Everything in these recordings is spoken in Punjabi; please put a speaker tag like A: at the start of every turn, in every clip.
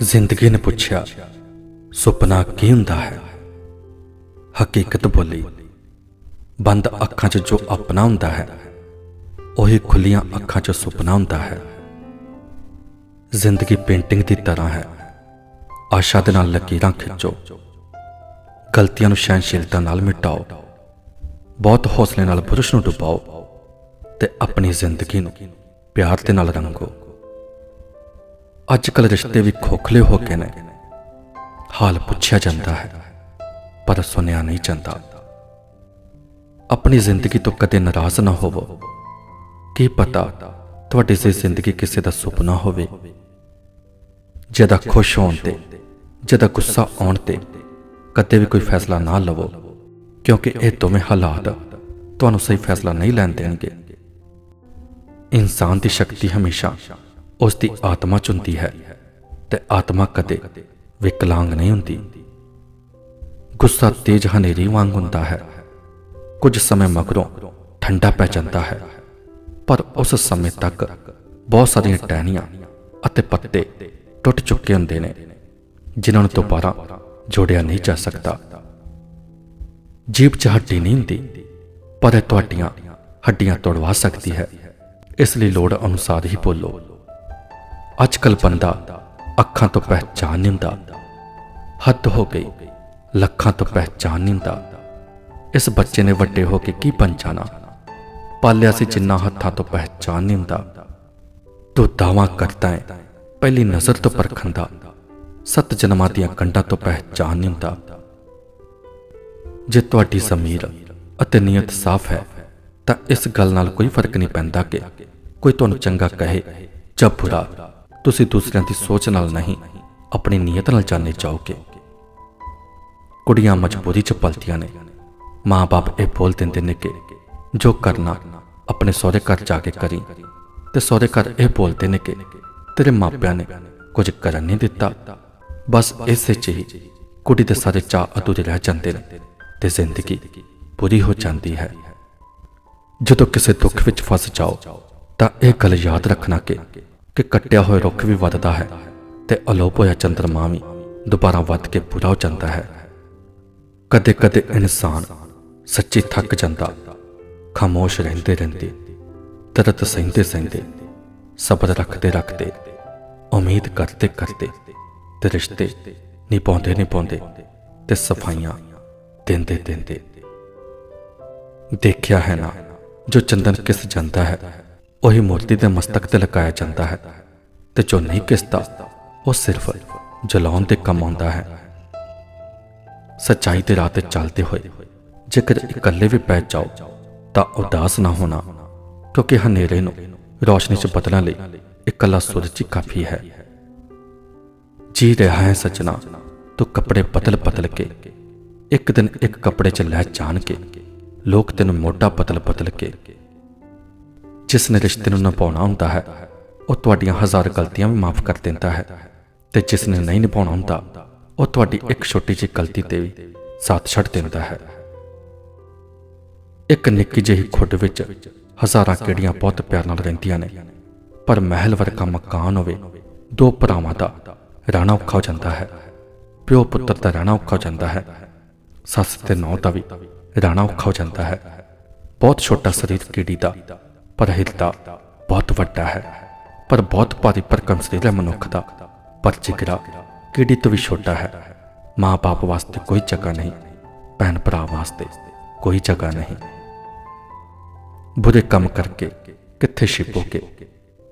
A: ਜ਼ਿੰਦਗੀ ਨੇ ਪੁੱਛਿਆ, ਸੁਪਨਾ ਕੀ ਹੁੰਦਾ ਹੈ? ਹਕੀਕਤ ਬੋਲੀ, ਬੰਦ ਅੱਖਾਂ 'ਚ ਜੋ ਆਪਣਾ ਹੁੰਦਾ ਹੈ, ਉਹੀ ਖੁੱਲੀਆਂ ਅੱਖਾਂ 'ਚ ਸੁਪਨਾ ਹੁੰਦਾ ਹੈ। ਜ਼ਿੰਦਗੀ ਪੇਂਟਿੰਗ ਦੀ ਤਰ੍ਹਾਂ ਹੈ। ਆਸ਼ਾ ਦੇ ਨਾਲ ਲਕੀਰਾਂ ਖਿੱਚੋ। ਗਲਤੀਆਂ ਨੂੰ ਸਹਿਨਸ਼ੀਲਤਾ ਨਾਲ ਮਿਟਾਓ। ਬਹੁਤ ਹੌਸਲੇ ਨਾਲ ਬੁਰਸ਼ ਨੂੰ ਡੁਬਾਓ ਤੇ ਆਪਣੀ ਜ਼ਿੰਦਗੀ ਨੂੰ ਪਿਆਰ ਦੇ ਨਾਲ ਰੰਗੋ। ਅੱਜ ਕੱਲ ਰਿਸ਼ਤੇ ਵੀ ਖੋਖਲੇ ਹੋ ਗਏ ਨੇ। ਹਾਲ ਪੁੱਛਿਆ ਜਾਂਦਾ ਹੈ, ਪਰ ਸੁਣਿਆ ਨਹੀਂ ਜਾਂਦਾ। ਆਪਣੀ ਜ਼ਿੰਦਗੀ ਤੋਂ ਕਦੇ ਨਾਰਾਜ਼ ਨਾ ਹੋਵੋ। ਕੀ ਪਤਾ ਤੁਹਾਡੀ ਸੇ ਜ਼ਿੰਦਗੀ ਕਿਸੇ ਦਾ ਸੁਪਨਾ ਹੋਵੇ। ਜਿਹਦਾ ਖੁਸ਼ ਹੋਣ ਤੇ, ਜਿਹਦਾ ਗੁੱਸਾ ਆਉਣ ਤੇ ਕਦੇ ਵੀ ਕੋਈ ਫੈਸਲਾ ਨਾ ਲਵੋ, ਕਿਉਂਕਿ ਇਹ ਦੋਵੇਂ ਹਾਲਾਤ ਤੁਹਾਨੂੰ ਸਹੀ ਫੈਸਲਾ ਨਹੀਂ ਲੈਣ ਦੇਣਗੇ। ਇਨਸਾਨ ਦੀ ਸ਼ਕਤੀ ਹਮੇਸ਼ਾ ਉਸ ਦੀ ਆਤਮਾ ਚ ਹੁੰਦੀ ਹੈ ਤੇ ਆਤਮਾ ਕਦੇ ਵਿਕਲਾਂਗ ਨਹੀਂ ਹੁੰਦੀ। ਗੁੱਸਾ ਤੇਜ਼ ਹਨੇਰੀ ਵਾਂਗ ਹੁੰਦਾ ਹੈ। ਕੁਝ ਸਮੇਂ ਮਗਰੋਂ ਠੰਡਾ ਪੈ ਜਾਂਦਾ ਹੈ। ਪਰ ਉਸ ਸਮੇਂ ਤੱਕ ਬਹੁਤ ਸਾਰੀਆਂ ਟਹਿਣੀਆਂ ਅਤੇ ਪੱਤੇ ਟੁੱਟ ਚੁੱਕੇ ਹੁੰਦੇ ਨੇ, ਜਿਨ੍ਹਾਂ ਨੂੰ ਦੁਬਾਰਾ ਜੋੜਿਆ ਨਹੀਂ ਜਾ ਸਕਦਾ। ਜੀਬ 'ਚ ਹੱਡੀ ਨਹੀਂ ਹੁੰਦੀ, ਪਰ ਇਹ ਤੁਹਾਡੀਆਂ ਹੱਡੀਆਂ ਤੋੜਵਾ ਸਕਦੀ ਹੈ। ਇਸ ਲਈ ਲੋੜ ਅਨੁਸਾਰ ਹੀ ਬੋਲੋ। ਅੱਜ ਕੱਲ ਬੰਦਾ ਅੱਖਾਂ ਤੋਂ ਪਹਿਚਾਨ ਨਹੀਂ ਹੁੰਦਾ। ਹੱਦ ਹੋ ਗਈ, ਲੱਖਾਂ ਤੋਂ ਪਹਿਚਾਨ ਨਹੀਂ ਹੁੰਦਾ। ਇਸ ਬੱਚੇ ਨੇ ਵੱਡੇ ਹੋ ਕੇ ਕੀ ਬਣ ਜਾਣਾ? ਪਾਲਿਆ ਸੀ ਜਿੰਨਾ ਹੱਥਾਂ ਤੋਂ ਪਹਿਚਾਨ ਨਹੀਂ ਹੁੰਦਾ। ਤੂੰ ਦਾਵਾ ਕਰਦਾ ਹੈ, ਪਹਿਲੀ ਨਜ਼ਰ ਤੋਂ ਪਰਖਣ ਦਾ। ਸੱਤ ਜਨਮਾਂ ਦੀਆਂ ਕੰਡਾਂ ਤੋਂ ਪਹਿਚਾਨ ਨਹੀਂ ਹੁੰਦਾ। ਜੇ ਤੁਹਾਡੀ ਜ਼ਮੀਰ ਅਤੇ ਨੀਅਤ ਸਾਫ਼ ਹੈ, ਤਾਂ ਇਸ ਗੱਲ ਨਾਲ ਕੋਈ ਫ਼ਰਕ ਨਹੀਂ ਪੈਂਦਾ ਕਿ ਕੋਈ ਤੁਹਾਨੂੰ ਚੰਗਾ ਕਹੇ ਜਾਂ ਬੁਰਾ। ਤੁਸੀਂ ਦੂਸਰਿਆਂ ਦੀ ਸੋਚ ਨਾਲ ਨਹੀਂ, ਆਪਣੀ ਨੀਅਤ ਨਾਲ ਜਾਣੇ ਚਾਹੋਗੇ ਕੁੜੀਆਂ ਮਜਬੂਰੀ ਚ ਪਲਤੀਆਂ ਨੇ। ਮਾਂ-ਬਾਪ ਇਹ ਬੋਲ ਦਿੰਦੇ ਨੇ ਕਿ ਜੋ ਕਰਨਾ, ਆਪਣੇ ਸਹੁਰੇ ਘਰ ਜਾ ਕੇ ਕਰੀ। ਤੇ ਸਹੁਰੇ ਘਰ ਇਹ ਬੋਲਦੇ ਨੇ ਕਿ ਤੇਰੇ ਮਾਪਿਆਂ ਨੇ ਕੁਝ ਕਰਨ ਨਹੀਂ ਦਿੱਤਾ। ਬਸ ਇਸੇ ਚ ਹੀ ਕੁੜੀ ਦੇ ਸਾਰੇ ਚਾਅ ਅਧੂਰੇ ਰਹਿ ਜਾਂਦੇ ਨੇ ਤੇ ਜ਼ਿੰਦਗੀ ਪੂਰੀ ਹੋ ਜਾਂਦੀ ਹੈ। ਜਦੋਂ ਕਿਸੇ ਦੁੱਖ ਵਿੱਚ ਫਸ ਜਾਓ, ਤਾਂ ਇਹ ਗੱਲ ਯਾਦ ਰੱਖਣਾ ਕਿ ਕਿ ਕੱਟਿਆ ਹੋਇਆ ਰੁੱਖ ਵੀ ਵੱਧਦਾ ਹੈ ਤੇ ਅਲੋਪ ਹੋਇਆ ਚੰਦਰਮਾ ਵੀ ਦੁਬਾਰਾ ਵੱਧ ਕੇ ਪੂਰਾ ਹੋ ਜਾਂਦਾ ਹੈ। ਕਦੇ ਕਦੇ ਇਨਸਾਨ ਸੱਚੀ ਥੱਕ ਜਾਂਦਾ, ਖਾਮੋਸ਼ ਰਹਿੰਦੇ ਰਹਿੰਦੇ, ਤਰਤ ਸਹਿੰਦੇ ਸਹਿੰਦੇ, ਸਬਰ ਰੱਖਦੇ ਰੱਖਦੇ, ਉਮੀਦ ਕਰਦੇ ਕਰਦੇ ਤੇ ਰਿਸ਼ਤੇ ਨਿਭਾਉਂਦੇ ਨਿਭਾਉਂਦੇ ਤੇ ਸਫਾਈਆਂ ਦਿੰਦੇ ਦਿੰਦੇ। ਦੇਖਿਆ ਹੈ ਨਾ, ਜੋ ਚੰਦਨ ਕਿਸ ਜਾਂਦਾ ਹੈ ਉਹੀ ਮੂਰਤੀ ਦੇ ਮਸਤਕ ਤੇ ਲਗਾਇਆ ਜਾਂਦਾ ਹੈ ਤੇ ਜੋ ਨਹੀਂ ਕਿਸਦਾ, ਉਹ ਸਿਰਫ ਜਲਾਉਣ ਤੇ ਕੰਮ ਆਉਂਦਾ ਹੈ। ਸੱਚਾਈ ਦੇ ਰਾਹ ਤੇ ਚੱਲਦੇ ਹੋਏ ਜੇਕਰ ਇਕੱਲੇ ਵੀ ਪੈ ਜਾਓ, ਤਾਂ ਉਦਾਸ ਨਾ ਹੋਣਾ, ਕਿਉਂਕਿ ਹਨੇਰੇ ਨੂੰ ਰੋਸ਼ਨੀ 'ਚ ਬਦਲਣ ਲਈ ਇਕੱਲਾ ਸੂਰਜ ਹੀ ਕਾਫੀ ਹੈ। ਜੀ ਰਿਹਾ ਹੈ ਸੱਜਣਾ, ਤੂੰ ਕੱਪੜੇ ਬਦਲ ਬਦਲ ਕੇ, ਇੱਕ ਦਿਨ ਇੱਕ ਕੱਪੜੇ 'ਚ ਲੈ ਜਾਣ ਕੇ, ਲੋਕ ਤੈਨੂੰ ਮੋਢਾ ਬਦਲ ਬਦਲ ਕੇ ਜਿਸ ਨੇ ਰਿਸ਼ਤੇ ਨੂੰ ਨਿਭਾਉਣਾ ਹੁੰਦਾ ਹੈ, ਉਹ ਤੁਹਾਡੀਆਂ ਹਜ਼ਾਰ ਗਲਤੀਆਂ ਵੀ ਮਾਫ ਕਰ ਦਿੰਦਾ ਹੈ। ਤੇ ਜਿਸ ਨੇ ਨਹੀਂ ਨਿਭਾਉਣਾ ਹੁੰਦਾ, ਉਹ ਤੁਹਾਡੀ ਇੱਕ ਛੋਟੀ ਜਿਹੀ ਗਲਤੀ ਤੇ ਵੀ ਸਾਥ ਛੱਡ ਦਿੰਦਾ ਹੈ। ਇੱਕ ਨਿੱਕੀ ਜਿਹੀ ਖੁੱਡ ਵਿੱਚ ਹਜ਼ਾਰਾਂ ਕਿੜੀਆਂ ਬਹੁਤ ਪਿਆਰ ਨਾਲ ਰਹਿੰਦੀਆਂ ਨੇ, ਪਰ ਮਹਿਲ ਵਰਗਾ ਮਕਾਨ ਹੋਵੇ, ਦੋ ਭਰਾਵਾਂ ਦਾ ਰਹਿਣਾ ਔਖਾ ਹੋ ਜਾਂਦਾ ਹੈ, ਪਿਓ ਪੁੱਤਰ ਦਾ ਰਹਿਣਾ ਔਖਾ ਹੋ ਜਾਂਦਾ ਹੈ, ਸੱਸ ਤੇ ਨੌ ਦਾ ਵੀ ਰਹਿਣਾ ਔਖਾ ਹੋ ਜਾਂਦਾ ਹੈ। ਬਹੁਤ ਛੋਟਾ ਸਰੀਰ ਕੀੜੀ ਦਾ ਪਰ ਹਿਰਦਾ ਬਹੁਤ ਵੱਡਾ ਹੈ, ਪਰ ਬਹੁਤ ਭਾਰੀ ਭਰਕਮ ਸਰੀਰ ਹੈ ਮਨੁੱਖ ਦਾ। ਪਰ ਜਿਗਰਾ ਕਿਹੜੀ ਤੋਂ ਵੀ ਛੋਟਾ ਹੈ? ਮਾਂ-ਬਾਪ ਵਾਸਤੇ ਕੋਈ ਜਗ੍ਹਾ ਨਹੀਂ ਭੈਣ ਭਰਾ ਵਾਸਤੇ ਕੋਈ ਜਗ੍ਹਾ ਨਹੀਂ। ਬੁਰੇ ਕੰਮ ਕਰਕੇ ਕਿੱਥੇ ਛਿਪੋਗੇ?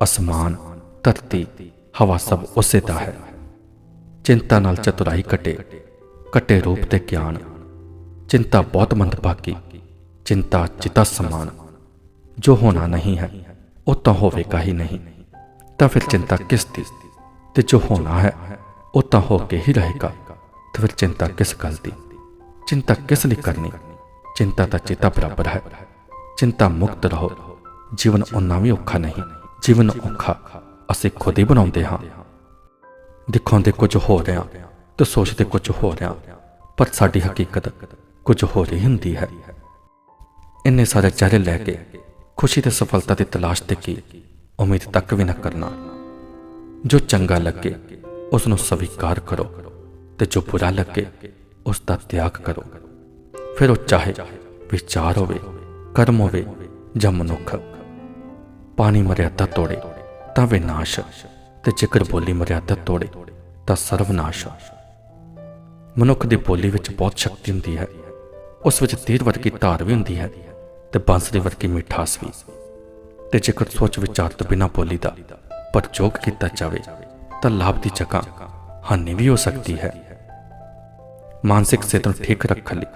A: ਅਸਮਾਨ, ਧਰਤੀ, ਹਵਾ ਸਭ ਉਸੇ ਦਾ ਹੈ। ਚਿੰਤਾ ਨਾਲ ਚਤੁਰਾਈ ਕਟੇ ਕਟੇ ਰੂਪ ਤੇ ਗਿਆਨ। ਚਿੰਤਾ ਬਹੁਤ ਮੰਦਭਾਗੀ, ਚਿੰਤਾ ਚਿਤਾ ਸਮਾਨ। ਜੋ ਹੋਣਾ ਨਹੀਂ ਹੈ, ਉਹ ਤਾਂ ਹੋਵੇਗਾ ਹੀ ਨਹੀਂ। ਤਾਂ ਫਿਰ ਚਿੰਤਾ ਕਿਸ ਦੀ? ਤੇ ਜੋ ਹੋਣਾ ਹੈ, ਉਹ ਤਾਂ ਹੋ ਕੇ ਹੀ ਰਹੇਗਾ। ਤੇ ਫਿਰ ਚਿੰਤਾ ਕਿਸ ਗੱਲ ਦੀ? ਚਿੰਤਾ ਕਿਸ ਲਈ ਕਰਨੀ? ਚਿੰਤਾ ਤਾਂ ਚਿਤਾ ਬਰਾਬਰ ਹੈ। ਚਿੰਤਾ ਮੁਕਤ ਰਹੋ। ਜੀਵਨ ਉਨਾ ਵੀ ਔਖਾ ਨਹੀਂ। ਜੀਵਨ ਔਖਾ, ਅਸੀਂ ਖੁਦ ਹੀ ਬਣਾਉਂਦੇ ਹਾਂ। ਦਿਖਾਉਂਦੇ ਕੁਝ ਹੋ ਰਿਹਾ, ਤੇ ਸੋਚਦੇ ਕੁਝ ਹੋ ਰਿਹਾ, ਪਰ ਸਾਡੀ ਹਕੀਕਤ ਕੁਝ ਹੋ ਰਹੀ ਹੁੰਦੀ ਹੈ। ਇੰਨੇ ਸਾਰੇ ਚਿਹਰੇ ਲੈ ਕੇ ਖੁਸ਼ੀ ਤੇ ਸਫਲਤਾ ਦੀ ਤਲਾਸ਼ ਤੇ ਕੀ ਉਮੀਦ ਤੱਕ ਵੀ ਨਾ ਕਰਨਾ। ਜੋ ਚੰਗਾ ਲੱਗੇ ਉਸ ਨੂੰ ਸਵੀਕਾਰ ਕਰੋ ਤੇ ਜੋ ਬੁਰਾ ਲੱਗੇ ਉਸ ਦਾ ਤਿਆਗ ਕਰੋ। ਫਿਰ ਉਹ ਚਾਹੇ ਵਿਚਾਰ ਹੋਵੇ, ਕਰਮ ਹੋਵੇ ਜਾਂ ਮਨੁੱਖ, ਪਾਣੀ ਮਰਿਆਦਾ ਤੋੜੇ ਤਾਂ ਵਿਨਾਸ਼ ਤੇ ਜੇਕਰ ਬੋਲੀ ਮਰਿਆਦਾ ਤੋੜੇ ਤਾਂ ਸਰਵਨਾਸ਼। ਮਨੁੱਖ ਦੀ ਬੋਲੀ ਵਿੱਚ ਬਹੁਤ ਸ਼ਕਤੀ ਹੁੰਦੀ ਹੈ, ਉਸ ਵਿੱਚ ਤੀਰ ਵਰਗੀ ਧਾਰ ਵੀ ਹੁੰਦੀ ਹੈ। ਤੇ ਬਾਂਸੁਰੀ ਵਰਗੀ ਮਿਠਾਸ ਵੀ। ਤੇ ਜੇਕਰ ਸੋਚ ਵਿਚਾਰ ਤੋਂ ਬਿਨਾਂ ਬੋਲੀ ਦਾ ਪ੍ਰਯੋਗ ਕੀਤਾ ਜਾਵੇ, ਤਾਂ ਲਾਭ ਦੀ ਜਗ੍ਹਾ ਹਾਨੀ ਵੀ ਹੋ ਸਕਦੀ ਹੈ। ਮਾਨਸਿਕ ਸਿਹਤ ਨੂੰ ਠੀਕ ਰੱਖਣ ਲਈ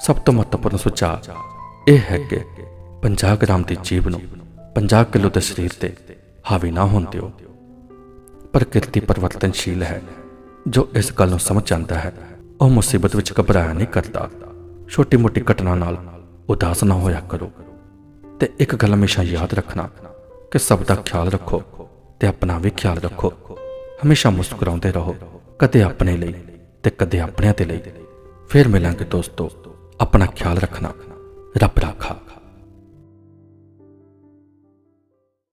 A: ਸਭ ਤੋਂ ਮਹੱਤਵਪੂਰਨ ਸੁਝਾਅ ਇਹ ਹੈ ਕਿ 50 ਗ੍ਰਾਮ ਦੀ ਜੀਭ ਨੂੰ 50 ਕਿਲੋ ਦੇ ਸਰੀਰ ਤੇ ਹਾਵੀ ਨਾ ਹੋਣ ਦਿਓ। ਪ੍ਰਕਿਰਤੀ ਪਰਿਵਰਤਨਸ਼ੀਲ ਹੈ, ਜੋ ਇਸ ਗੱਲ ਨੂੰ ਸਮਝ ਜਾਂਦਾ ਹੈ। ਉਹ ਮੁਸੀਬਤ ਵਿੱਚ ਘਬਰਾਇਆ ਨਹੀਂ ਕਰਦਾ। ਛੋਟੀ ਮੋਟੀ ਘਟਨਾ ਨਾਲ ਉਦਾਸ ਨਾ ਹੋਇਆ ਕਰੋ। ਤੇ ਇੱਕ ਗੱਲ ਹਮੇਸ਼ਾ ਯਾਦ ਰੱਖਣਾ ਕਿ ਸਭ ਦਾ ਖਿਆਲ ਰੱਖੋ ਤੇ ਆਪਣਾ ਵੀ ਖਿਆਲ ਰੱਖੋ। ਹਮੇਸ਼ਾ ਮੁਸਕਰਾਉਂਦੇ ਰਹੋ, ਕਦੇ ਆਪਣੇ ਲਈ ਤੇ ਕਦੇ ਆਪਣਿਆਂ ਦੇ ਲਈ। ਫਿਰ ਮਿਲਾਂਗੇ ਦੋਸਤੋ, ਆਪਣਾ ਖਿਆਲ ਰੱਖਣਾ, ਰੱਬ ਰਾਖਾ